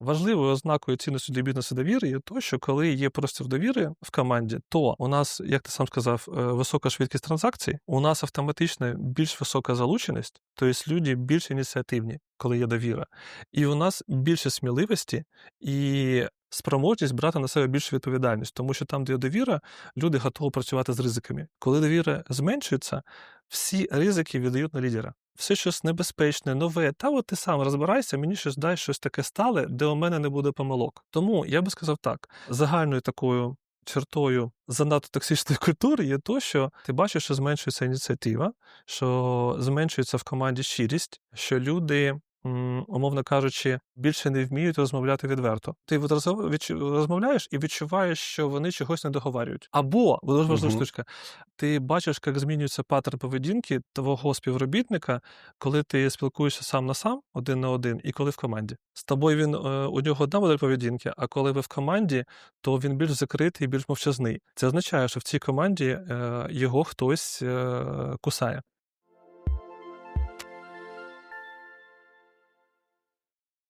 Важливою ознакою цінності для бізнесу довіри є то, що коли є простір довіри в команді, то у нас, як ти сам сказав, е, висока швидкість транзакцій, у нас автоматично більш висока залученість, тобто люди більш ініціативні, коли є довіра. І у нас більше сміливості і спроможність брати на себе більшу відповідальність, тому що там, де є довіра, люди готові працювати з ризиками. Коли довіра зменшується, всі ризики віддають на лідера. Все щось небезпечне, нове. Та от ти сам розбирайся, мені щось дай щось таке стале, де у мене не буде помилок. Тому я би сказав так: загальною такою чертою занадто токсичної культури є то, що ти бачиш, що зменшується ініціатива, що зменшується в команді щирість, що люди. Умовно кажучи, більше не вміють розмовляти відверто. Ти розмовляєш і відчуваєш, що вони чогось не договарюють. Або дуже важлива штучка, ти бачиш, як змінюється паттерн поведінки твого співробітника, коли ти спілкуєшся сам на сам, один на один, і коли в команді. З тобою він е, у нього одна модель поведінки, а коли ви в команді, то він більш закритий, більш мовчазний. Це означає, що в цій команді е, його хтось е, кусає.